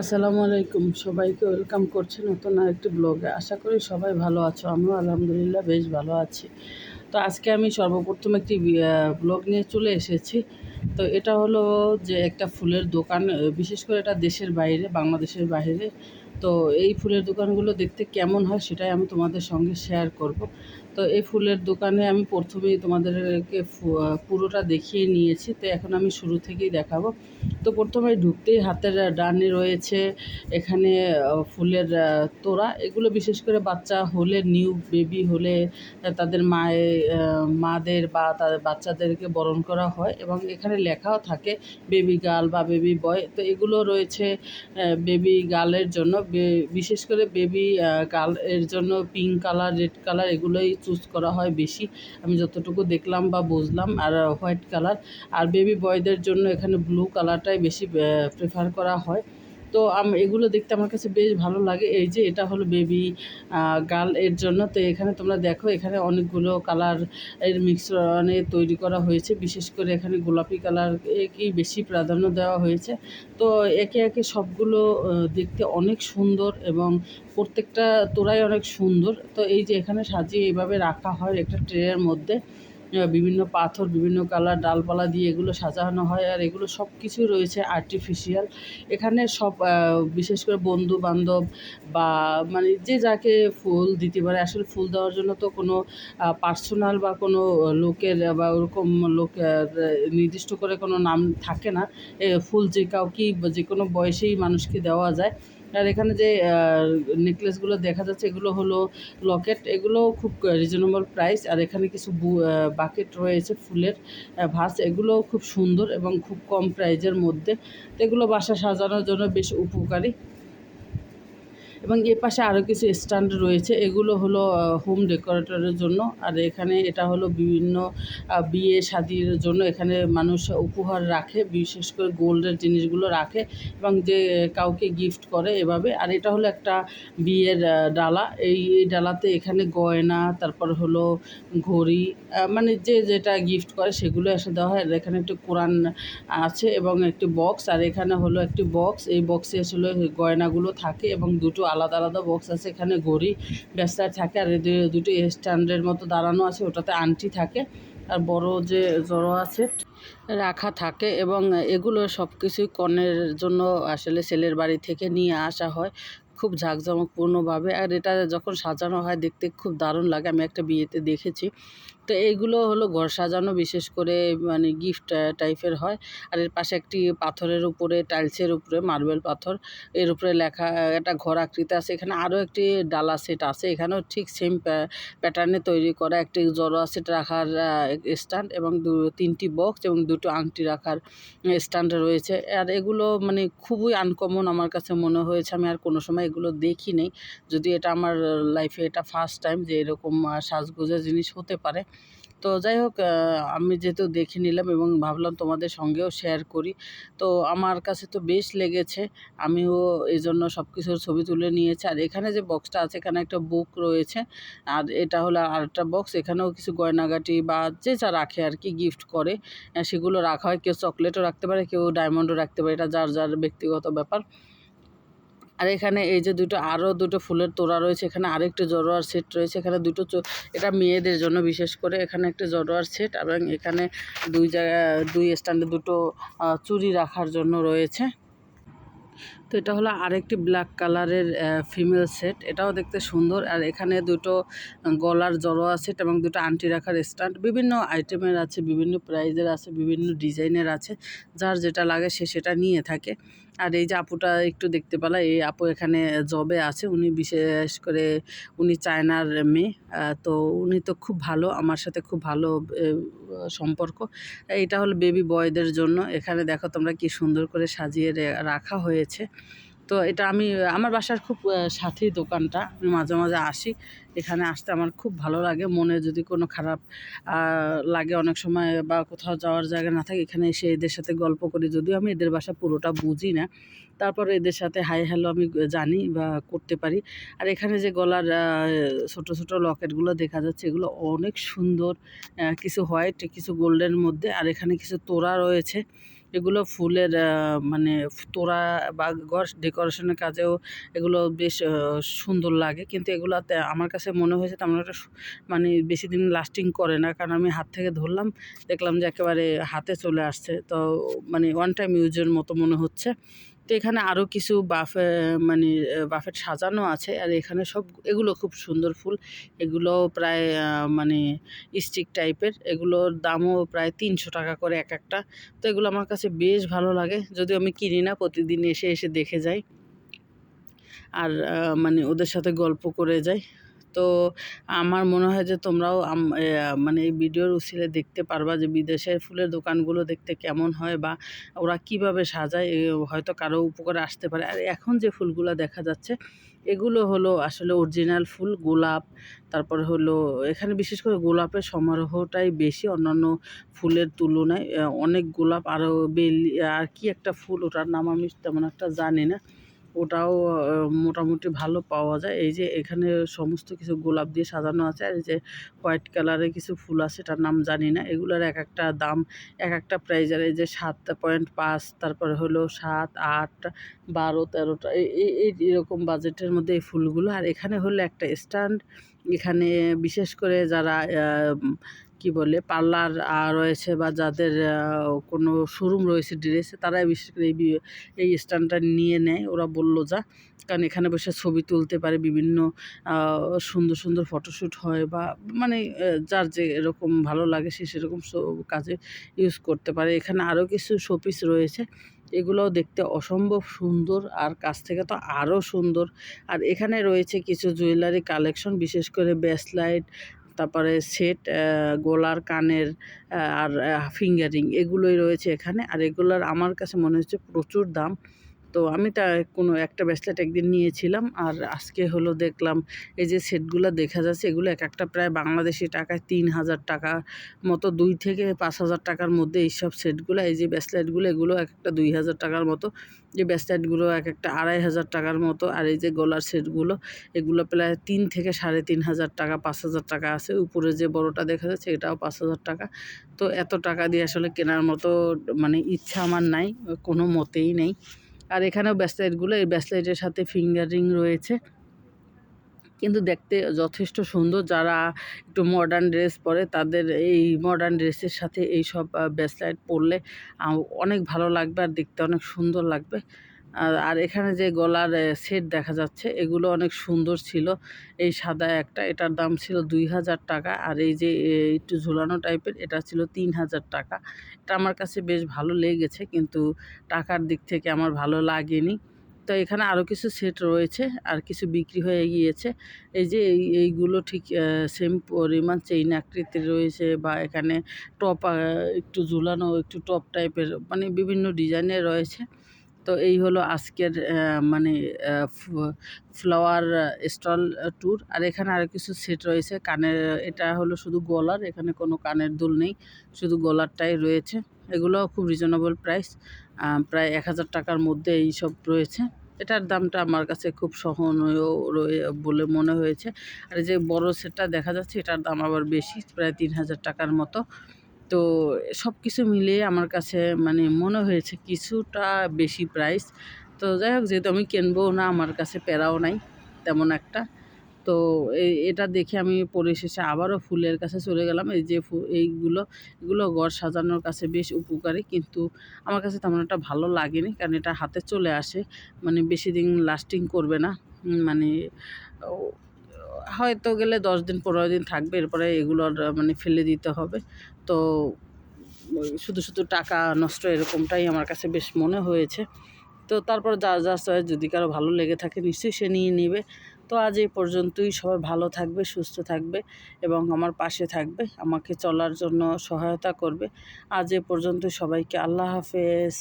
আসসালামু আলাইকুম। সবাইকে ওয়েলকাম করছি নতুন আর একটি ব্লগে। আশা করি সবাই ভালো আছো, আমিও আলহামদুলিল্লাহ বেশ ভালো আছি। তো আজকে আমি সর্বপ্রথম একটি ব্লগ নিয়ে চলে এসেছি। তো এটা হলো যে একটা ফুলের দোকান, বিশেষ করে এটা দেশের বাইরে, বাংলাদেশের বাইরে। তো এই ফুলের দোকানগুলো দেখতে কেমন হয় সেটাই আমি তোমাদের সঙ্গে শেয়ার করব। তো এই ফুলের দোকানে আমি প্রথমেই তোমাদেরকে পুরোটা দেখিয়ে নিয়েছি। তো এখন আমি শুরু থেকেই দেখাবো। তো প্রথমে ঢুকতেই হাতের ডানে রয়েছে, এখানে ফুলের তোড়া। এগুলো বিশেষ করে বাচ্চা হলে নিউ বেবি হলে তাদের মায়ে মাদের বা তাদের বাচ্চাদেরকে বরণ করা হয় এবং এখানে লেখাও থাকে বেবি গার্ল বা বেবি বয় তো এগুলো রয়েছে বেবি গার্লের জন্য। বিশেষ করে বেবি কাল এর জন্য পিঙ্ক কালার রেড কালার এগুলোই চুজ করা হয় বেশি। আমি যতটুকু দেখলাম বা বুঝলাম, আর হোয়াইট কালার আর বেবি বয়দের জন্য এখানে ব্লু কালারটাই বেশি প্রেফার করা হয়। তো আম, এগুলো দেখতে আমার কাছে বেশ ভালো লাগে। এই যে এটা হলো বেবি গার্ল এর জন্য। তো এখানে তোমরা দেখো, এখানে অনেকগুলো কালারের মিশ্রণে তৈরি করা হয়েছে। বিশেষ করে এখানে গোলাপি কালার কি বেশি প্রাধান্য দেওয়া হয়েছে। তো একে একে সবগুলো দেখতে অনেক সুন্দর এবং প্রত্যেকটা তোরাই অনেক সুন্দর। তো এই যে এখানে সাজিয়ে এইভাবে রাখা হয় একটা ট্রের মধ্যে। বিভিন্ন পাথর, বিভিন্ন কালার, ডালপালা দিয়ে এগুলো সাজানো হয় আর এগুলো সব কিছুই রয়েছে আর্টিফিশিয়াল এখানে সব বিশেষ করে বন্ধু বান্ধব বা মানে যে যাকে ফুল দিতে পারে, আসলে ফুল দেওয়ার জন্য তো কোনো পার্সোনাল বা কোনো লোকের বা ওরকম লোকের নির্দিষ্ট করে কোনো নাম থাকে না। ফুল যে কাউকেই যে কোনো বয়সেই মানুষকে দেওয়া যায়। আর এখানে যে নেকলেসগুলো দেখা যাচ্ছে, এগুলো হলো লকেট এগুলো খুব রিজনেবল প্রাইস আর এখানে কিছু বাকেট রয়েছে ফুলের ভাস এগুলো খুব সুন্দর এবং খুব কম প্রাইজের মধ্যে। এগুলো বাসা সাজানোর জন্য বেশ উপকারী। এবং এর পাশে আরও কিছু স্ট্যান্ড রয়েছে। এগুলো হলো হোম ডেকোরেটরের জন্য। আর এখানে এটা হলো বিভিন্ন বিয়ে শাদির জন্য এখানে মানুষ উপহার রাখে, বিশেষ করে গোল্ডের জিনিসগুলো রাখে এবং যে কাউকে গিফট করে এভাবে। আর এটা হলো একটা বিয়ের ডালা। এই এই ডালাতে এখানে গয়না, তারপর হলো ঘড়ি মানে যে যেটা গিফট করে সেগুলো এসে দেওয়া হয়। এখানে একটি কোরআন আছে এবং একটি বক্স। আর এখানে হলো একটি বক্স। এই বক্সে আসলে গয়নাগুলো থাকে এবং দুটো আলাদা আলাদা বক্স আছে, এখানে ঘড়ি ব্যাসলাইট থাকে, আর দুটো স্ট্যান্ডের মতো দাঁড়ানো আছে, ওটাতে আংটি থাকে, আর বড় যে জড়ো আছে রাখা থাকে, এবং এগুলো সব কিছুই কনের জন্য আসলে ছেলের বাড়ি থেকে নিয়ে আসা হয়, খুব ঝাঁকজমকপূর্ণভাবে, আর এটা যখন সাজানো হয় দেখতে খুব দারুণ লাগে, আমি একটা বিয়েতে দেখেছি তো এইগুলো হলো ঘর সাজানো বিশেষ করে মানে গিফট টাইপের হয়। আর এর পাশে একটি পাথরের উপরে টাইলসের উপরে মার্বেল পাথর এর উপরে লেখা একটা ঘর আকৃতি আছে। এখানে আরও একটি ডালা সেট আছে। এখানেও ঠিক সেম প্যাটার্নে তৈরি করা একটি জড়োয়া সেট রাখার স্ট্যান্ড এবং দু তিনটি বক্স এবং দুটো আংটি রাখার স্ট্যান্ড রয়েছে। আর এগুলো মানে খুবই আনকমন আমার কাছে মনে হয়েছে। আমি আর কোনো সময় এগুলো দেখি নেই যদি এটা আমার লাইফে এটা ফার্স্ট টাইম যে এরকম আহ, সাজগোজের জিনিস হতে পারে। তো যাই হোক আমি যেহেতু দেখে নিলাম এবং ভাবলাম তোমাদের সঙ্গেও শেয়ার করি। তো আমার কাছে তো বেশ লেগেছে, আমিও এই জন্য সব কিছুর ছবি তুলে নিয়েছি। আর এখানে যে বক্সটা আছে, এখানে একটা বুক রয়েছে। আর এটা হলো আরেকটা বক্স এখানেও কিছু গয়নাগাটি বা যে যা রাখে আর কি গিফট করে সেগুলো রাখা হয়। কেউ চকলেটও রাখতে পারে, কেউ ডায়মন্ডও রাখতে পারে। এটা যার যার ব্যক্তিগত ব্যাপার। আর এখানে এই যে দুটো আরও দুটো ফুলের তোড়া রয়েছে, এখানে আরেকটি জড়োয়ার সেট রয়েছে, এখানে দুটো এটা মেয়েদের জন্য বিশেষ করে, এখানে একটা জরোয়ার সেট এবং এখানে দুই জায়গা দুই স্ট্যান্ডে দুটো চুরি রাখার জন্য রয়েছে। তো এটা হলো আরেকটি ব্ল্যাক কালারের ফিমেল সেট এটাও দেখতে সুন্দর। আর এখানে দুটো গলার জড়োয়া সেট এবং দুটো আংটি রাখার স্ট্যান্ড বিভিন্ন আইটেমের আছে, বিভিন্ন প্রাইজের আছে, বিভিন্ন ডিজাইনের আছে। যার যেটা লাগে সে সেটা নিয়ে থাকে। আর এই যে আপুটা একটু দেখতে পেলা এই আপু এখানে জবে আছে। উনি বিশেষ করে উনি চায়নার মেয়ে তো উনি তো খুব ভালো, আমার সাথে খুব ভালো সম্পর্ক। এটা হলো বেবি বয়দের জন্য। এখানে দেখো তোমরা কি সুন্দর করে সাজিয়ে রাখা হয়েছে। তো এটা আমি, আমার বাসার খুব সাথেই দোকানটা। আমি মাঝে মাঝে আসি, এখানে আসতে আমার খুব ভালো লাগে। মনে যদি কোনো খারাপ লাগে অনেক সময় বা কোথাও যাওয়ার জায়গা না থাকে, এখানে এসে এদের সাথে গল্প করি। যদিও আমি এদের বাসা পুরোটা বুঝি না। তারপর এদের সাথে হাই হ্যালো আমি জানি বা করতে পারি। আর এখানে যে গলার ছোট ছোট লকেটগুলো দেখা যাচ্ছে, এগুলো অনেক সুন্দর কিছু হোয়াইট কিছু গোল্ডের মধ্যে। আর এখানে কিছু তোড়া রয়েছে। এগুলো ফুলের মানে তোড়া বা ঘর ডেকোরেশনের কাজেও এগুলো বেশ সুন্দর লাগে। কিন্তু এগুলোতে আমার কাছে মনে হয়েছে তেমন একটা মানে বেশি দিন লাস্টিং করে না। কারণ আমি হাত থেকে ধরলাম, দেখলাম যে একেবারে হাতে চলে আসছে। তো মানে ওয়ান টাইম ইউজের মতো মনে হচ্ছে। তো এখানে আরও কিছু বাফে মানে বাফেট সাজানো আছে। আর এখানে সব এগুলো খুব সুন্দর ফুল। এগুলো প্রায় মানে স্টিক টাইপের। এগুলোর দামও প্রায় তিনশো টাকা করে এক একটা। তো এগুলো আমার কাছে বেশ ভালো লাগে। যদিও আমি কিনি না, প্রতিদিন এসে এসে দেখে যাই। আর মানে ওদের সাথে গল্প করে যাই। তো আমার মনে হয় যে তোমরাও মানে এই ভিডিওর উচিলে দেখতে পারবা যে বিদেশের ফুলের দোকানগুলো দেখতে কেমন হয় বা ওরা কীভাবে সাজায় হয়তো কারও উপকারে আসতে পারে। আর এখন যে ফুলগুলো দেখা যাচ্ছে, এগুলো হলো আসলে অরিজিনাল ফুল, গোলাপ, তারপরে হলো এখানে বিশেষ করে গোলাপের সমারোহটাই বেশি অন্যান্য ফুলের তুলনায়। অনেক গোলাপ, আরও বেলি, আর কি একটা ফুল, ওটার নাম আমি তেমন একটা জানি না। ওটাও মোটামুটি ভালো পাওয়া যায়। এই যে এখানে সমস্ত কিছু গোলাপ দিয়ে সাজানো আছে, আর এই যে হোয়াইট কালারের কিছু ফুল আছে, এটার নাম জানি না। এগুলোর এক একটা দাম এক একটা প্রাইজ আর এই যে সাত পয়েন্ট পাঁচ, তারপরে হলো সাত, আট, বারো, তেরোটা এই এরকম বাজেটের মধ্যে এই ফুলগুলো। আর এখানে হলো একটা স্ট্যান্ড এখানে বিশেষ করে যারা কি বলে, পার্লার রয়েছে বা যাদের কোনো শোরুম রয়েছে ড্রেসে, তারাই বিশেষ করে এই এই স্ট্যান্ডটা নিয়ে নেয়। ওরা বলল, যা। কারণ এখানে বসে ছবি তুলতে পারে, বিভিন্ন সুন্দর সুন্দর ফটোশ্যুট হয় বা মানে যার যে এরকম ভালো লাগে সে সেরকম কাজে ইউজ করতে পারে। এখানে আরও কিছু শোপিস রয়েছে, এগুলোও দেখতে অসম্ভব সুন্দর আর কাছ থেকে তো আরও সুন্দর। আর এখানে রয়েছে কিছু জুয়েলারি কালেকশন, বিশেষ করে ব্যাসলাইট তারপরে সেট গোলার কানের আর ফিঙ্গারিং এগুলোই রয়েছে এখানে। আর এগুলোর আমার কাছে মনে হচ্ছে প্রচুর দাম। তো আমি তা কোনো একটা ব্রেসলেট একদিন নিয়েছিলাম আর আজকে হলো দেখলাম এই যে সেটগুলো দেখা যাচ্ছে এগুলো এক একটা প্রায় বাংলাদেশি টাকায় তিন হাজার টাকা মতো, দুই থেকে পাঁচ হাজার টাকার মধ্যে এইসব সেটগুলো, এই যে ব্রেসলেটগুলো এগুলো এক একটা দুই হাজার টাকার মতো, যে ব্রেসলেটগুলো এক একটা আড়াই হাজার টাকার মতো আর এই যে গলার সেটগুলো, এগুলো প্রায় তিন থেকে সাড়ে তিন হাজার টাকা, পাঁচ হাজার টাকা আছে। উপরে যে বড়টা দেখা যাচ্ছে এটাও পাঁচ হাজার টাকা। তো এত টাকা দিয়ে আসলে কেনার মতো মানে ইচ্ছা আমার নাই, কোনো মতেই নেই। আর এখানেও ব্যাসলাইটগুলো এই ব্যাসলাইটের সাথে ফিঙ্গার রিং রয়েছে। কিন্তু দেখতে যথেষ্ট সুন্দর। যারা একটু মডার্ন ড্রেস পরে, তাদের এই মডার্ন ড্রেসের সাথে এই সব ব্যাসলাইট পরলে অনেক ভালো লাগবে আর দেখতে অনেক সুন্দর লাগবে। আর এখানে যে গলার সেট দেখা যাচ্ছে, এগুলো অনেক সুন্দর ছিল। এই সাদা একটা, এটার দাম ছিল দুই হাজার টাকা। আর এই যে একটু ঝুলানো টাইপের এটা ছিল তিন হাজার টাকা। এটা আমার কাছে বেশ ভালো লেগেছে, কিন্তু টাকার দিক থেকে আমার ভালো লাগেনি। তো এখানে আরও কিছু সেট রয়েছে, আর কিছু বিক্রি হয়ে গিয়েছে। এই যে, এই, এইগুলো ঠিক সেম পরিমাণ চেইন আকৃতির রয়েছে, বা এখানে টপ একটু ঝুলানো, একটু টপ টাইপের মানে বিভিন্ন ডিজাইনের রয়েছে। তো এই হলো আজকের মানে ফ্লাওয়ার স্টল ট্যুর আর এখানে আরও কিছু সেট রয়েছে। কানের, এটা হলো শুধু গলার, এখানে কোনো কানের দুল নেই। শুধু গলারটাই রয়েছে। এগুলো খুব রিজনেবল প্রাইস প্রায় এক হাজার টাকার মধ্যে এই সব রয়েছে। এটার দামটা আমার কাছে খুব সহনীয় রয়ে, বলে মনে হয়েছে। আর যে বড় সেটটা দেখা যাচ্ছে, এটার দাম আবার বেশি, প্রায় তিন হাজার টাকার মতো। তো সব কিছু মিলিয়ে আমার কাছে মানে মনে হয়েছে কিছুটা বেশি প্রাইস তো যাই হোক, যেহেতু আমি কিনবো না, আমার কাছে প্যারাও নাই তেমন একটা। তো এটা দেখে আমি পরিশেষে আবারও ফুলের কাছে চলে গেলাম। এই যে এইগুলো, এগুলো ঘর সাজানোর কাছে বেশ উপকারী, কিন্তু আমার কাছে তেমন একটা ভালো লাগেনি, কারণ এটা হাতে চলে আসে। মানে বেশি দিন লাস্টিং করবে না। মানে হয়তো গেলে দশ দিন, পনেরো দিন থাকবে, এরপরে এগুলোর মানে ফেলে দিতে হবে। তো শুধু শুধু টাকা নষ্ট এরকমটাই আমার কাছে বেশ মনে হয়েছে। তো তারপর যা যা চয়েস যদি কারও ভালো লেগে থাকে নিশ্চয়ই সে নিয়ে নেবে। তো আজ এই পর্যন্তই, সবাই ভালো থাকবে, সুস্থ থাকবে এবং আমার পাশে থাকবে, আমাকে চলার জন্য সহায়তা করবে। আজ এ পর্যন্ত সবাইকে আল্লাহ হাফেজ।